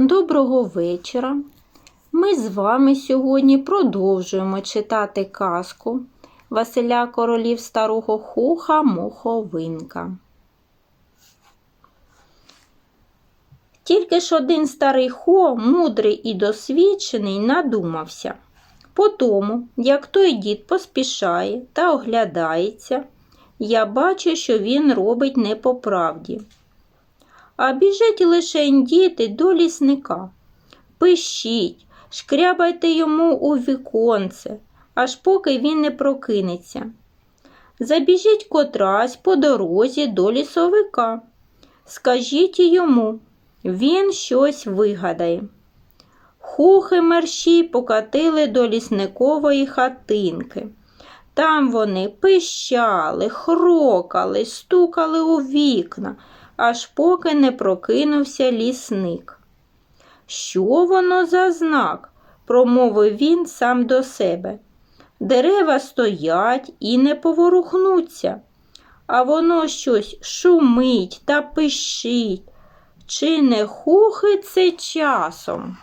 Доброго вечора. Ми з вами сьогодні продовжуємо читати казку Василя Королів Старого Хуха Моховинка. Тільки ж один старий хо, мудрий і досвідчений, надумався. По тому, як той дід поспішає та оглядається, я бачу, що він робить не по правді а біжить лише діти до лісника. Пишіть, шкрябайте йому у віконце, аж поки він не прокинеться. Забіжіть котрась по дорозі до лісовика. Скажіть йому, він щось вигадає. Хухи мерщі покатили до лісникової хатинки. Там вони пищали, хрокали, стукали у вікна, аж поки не прокинувся лісник. Що воно за знак? промовив він сам до себе. Дерева стоять і не поворухнуться, а воно щось шумить та пищить. Чи не хухи це часом?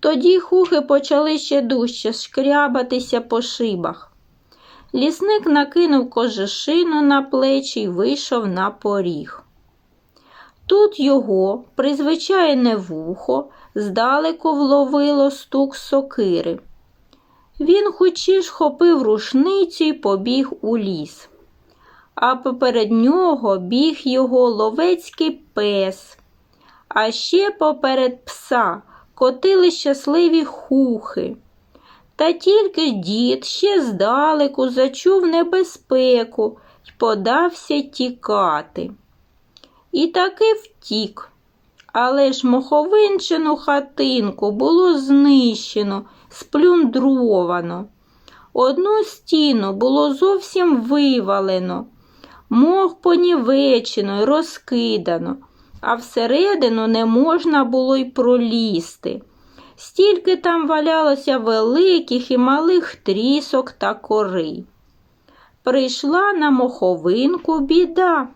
Тоді хухи почали ще дужче шкрябатися по шибах. Лісник накинув кожешину на плечі й вийшов на поріг. Тут його, призвичайне вухо, здалеку вловило стук сокири. Він хочі ж хопив рушницю й побіг у ліс. А поперед нього біг його ловецький пес, а ще поперед пса котили щасливі хухи. Та тільки дід ще здалеку зачув небезпеку й подався тікати. І таки втік. Але ж моховинчину хатинку було знищено, сплюндровано. Одну стіну було зовсім вивалено, мох понівечено розкидано, а всередину не можна було й пролізти. Стільки там валялося великих і малих трісок та кори. Прийшла на моховинку біда.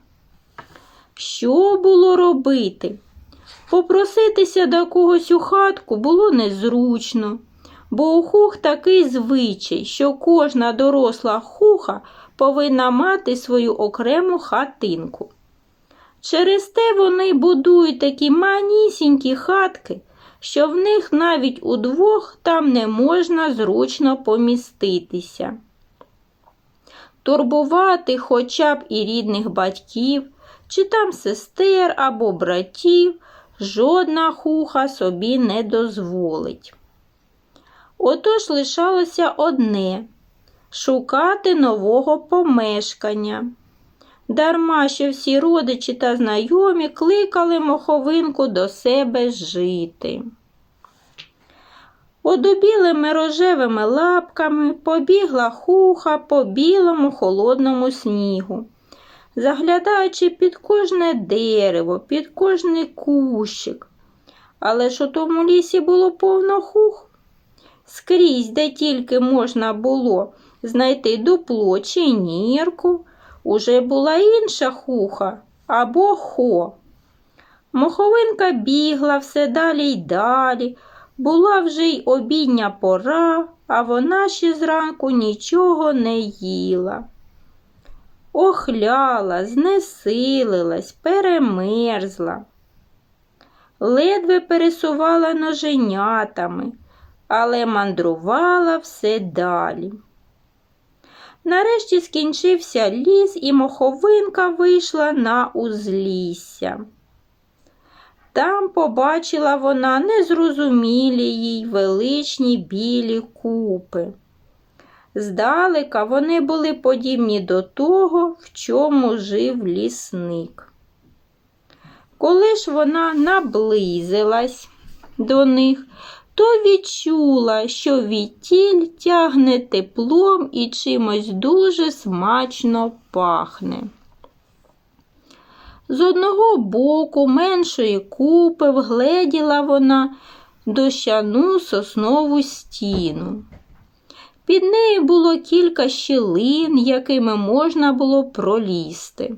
Що було робити? Попроситися до когось у хатку було незручно, бо у хух такий звичай, що кожна доросла хуха повинна мати свою окрему хатинку. Через те вони будують такі манісінькі хатки що в них навіть удвох там не можна зручно поміститися. Турбувати хоча б і рідних батьків, чи там сестер або братів жодна хуха собі не дозволить. Отож лишалося одне шукати нового помешкання. Дарма що всі родичі та знайомі кликали моховинку до себе жити. Одубілими рожевими лапками побігла хуха по білому холодному снігу, заглядаючи під кожне дерево, під кожний кущик. Але ж у тому лісі було повно хух. Скрізь, де тільки можна було знайти дупло чи нірку, уже була інша хуха або хо. Моховинка бігла все далі й далі. Була вже й обідня пора, а вона ще зранку нічого не їла. Охляла, знесилилась, перемерзла, ледве пересувала ноженятами, але мандрувала все далі. Нарешті скінчився ліс, і моховинка вийшла на узлісся. Там побачила вона незрозумілі їй величні білі купи. Здалека вони були подібні до того, в чому жив лісник. Коли ж вона наблизилась до них, то відчула, що відтіль тягне теплом і чимось дуже смачно пахне. З одного боку меншої купи вгледіла вона дощану соснову стіну. Під нею було кілька щілин, якими можна було пролізти.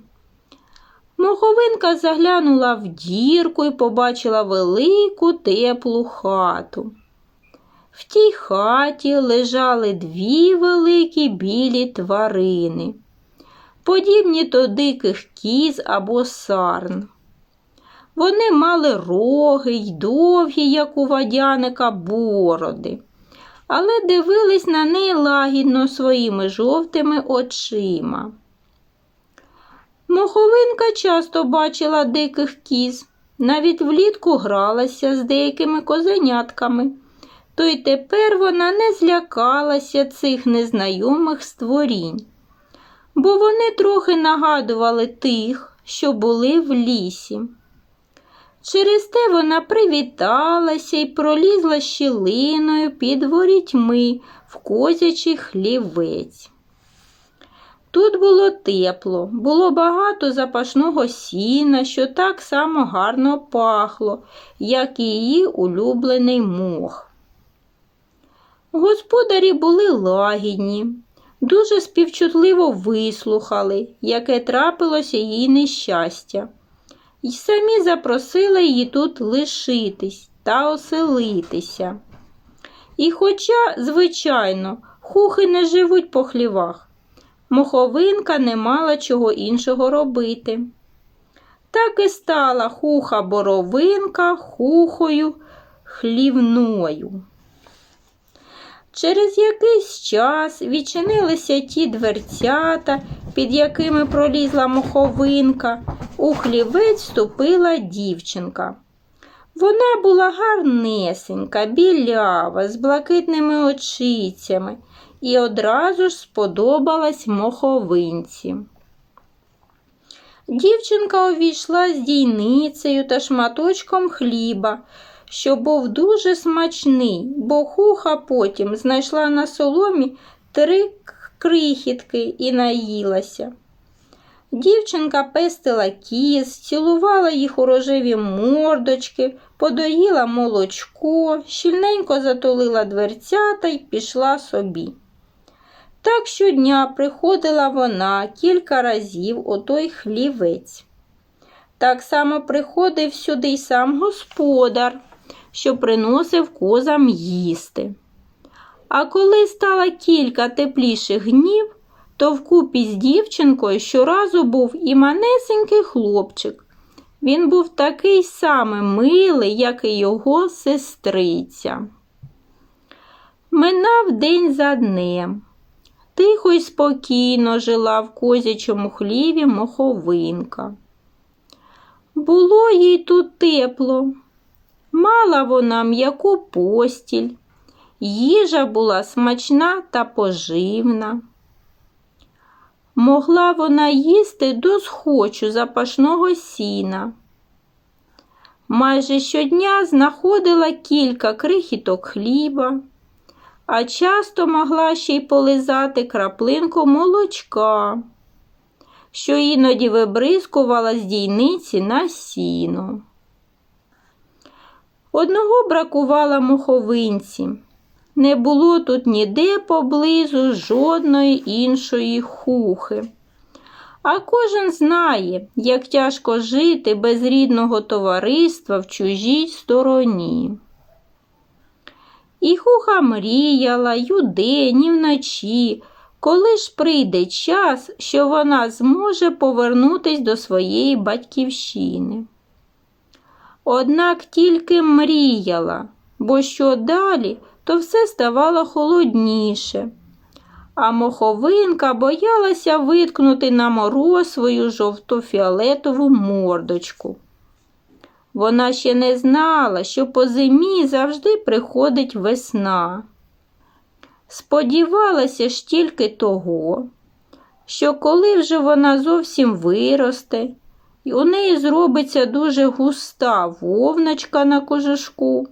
Моховинка заглянула в дірку і побачила велику теплу хату. В тій хаті лежали дві великі білі тварини, подібні до диких кіз або сарн. Вони мали роги й довгі, як у водяника, бороди, але дивились на неї лагідно своїми жовтими очима. Моховинка часто бачила диких кіз, навіть влітку гралася з деякими козенятками, то й тепер вона не злякалася цих незнайомих створінь, бо вони трохи нагадували тих, що були в лісі. Через те вона привіталася і пролізла щілиною під ворітьми в козячий хлівець. Тут було тепло, було багато запашного сіна, що так само гарно пахло, як і її улюблений мох. Господарі були лагідні, дуже співчутливо вислухали, яке трапилося їй нещастя, і самі запросили її тут лишитись та оселитися. І хоча, звичайно, хухи не живуть по хлівах, Моховинка не мала чого іншого робити. Так і стала хуха боровинка хухою хлівною. Через якийсь час відчинилися ті дверцята, під якими пролізла моховинка, у хлівець вступила дівчинка. Вона була гарнесенька, білява, з блакитними очицями і одразу ж сподобалась моховинці. Дівчинка увійшла з дійницею та шматочком хліба, що був дуже смачний, бо хуха потім знайшла на соломі три крихітки і наїлася. Дівчинка пестила кіз, цілувала їх у рожеві мордочки, подоїла молочко, щільненько затулила дверцята й пішла собі. Так щодня приходила вона кілька разів у той хлівець. Так само приходив сюди й сам господар, що приносив козам їсти. А коли стало кілька тепліших днів, то вкупі з дівчинкою щоразу був і манесенький хлопчик. Він був такий самий милий, як і його сестриця. Минав день за днем. Тихо й спокійно жила в козячому хліві моховинка. Було їй тут тепло, мала вона м'яку постіль, їжа була смачна та поживна. Могла вона їсти до схочу запашного сіна. Майже щодня знаходила кілька крихіток хліба а часто могла ще й полизати краплинку молочка, що іноді вибризкувала з дійниці на сіно. Одного бракувала муховинці. Не було тут ніде поблизу жодної іншої хухи. А кожен знає, як тяжко жити без рідного товариства в чужій стороні. І хуха мріяла й удень, і вночі, коли ж прийде час, що вона зможе повернутись до своєї батьківщини. Однак тільки мріяла, бо що далі, то все ставало холодніше, а моховинка боялася виткнути на мороз свою жовто-фіолетову мордочку. Вона ще не знала, що по зимі завжди приходить весна. Сподівалася ж тільки того, що коли вже вона зовсім виросте, і у неї зробиться дуже густа вовночка на кожушку,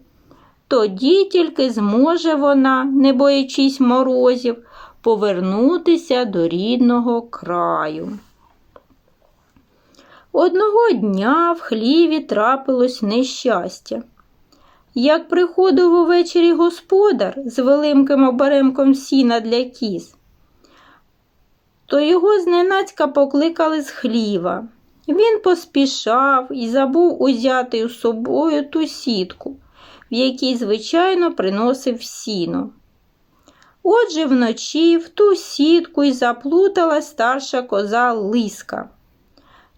тоді тільки зможе вона, не боячись морозів, повернутися до рідного краю. Одного дня в хліві трапилось нещастя. Як приходив увечері господар з великим оберемком сіна для кіз, то його зненацька покликали з хліва Він поспішав і забув узяти з собою ту сітку, в якій, звичайно, приносив сіно. Отже, вночі в ту сітку й заплутала старша коза лиска.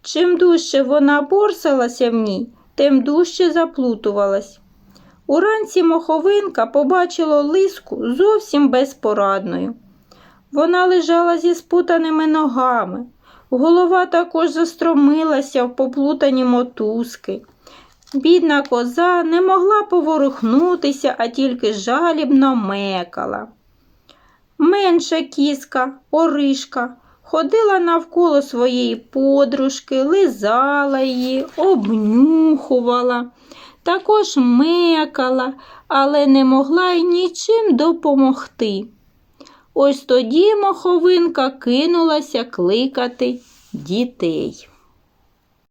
Чим дужче вона борсалася в ній, тим дужче заплутувалась. Уранці моховинка побачила лиску зовсім безпорадною. Вона лежала зі спутаними ногами, голова також застромилася в поплутані мотузки. Бідна коза не могла поворухнутися, а тільки жалібно мекала. Менша кіска, оришка, ходила навколо своєї подружки, лизала її, обнюхувала, також мекала, але не могла й нічим допомогти. Ось тоді моховинка кинулася кликати дітей.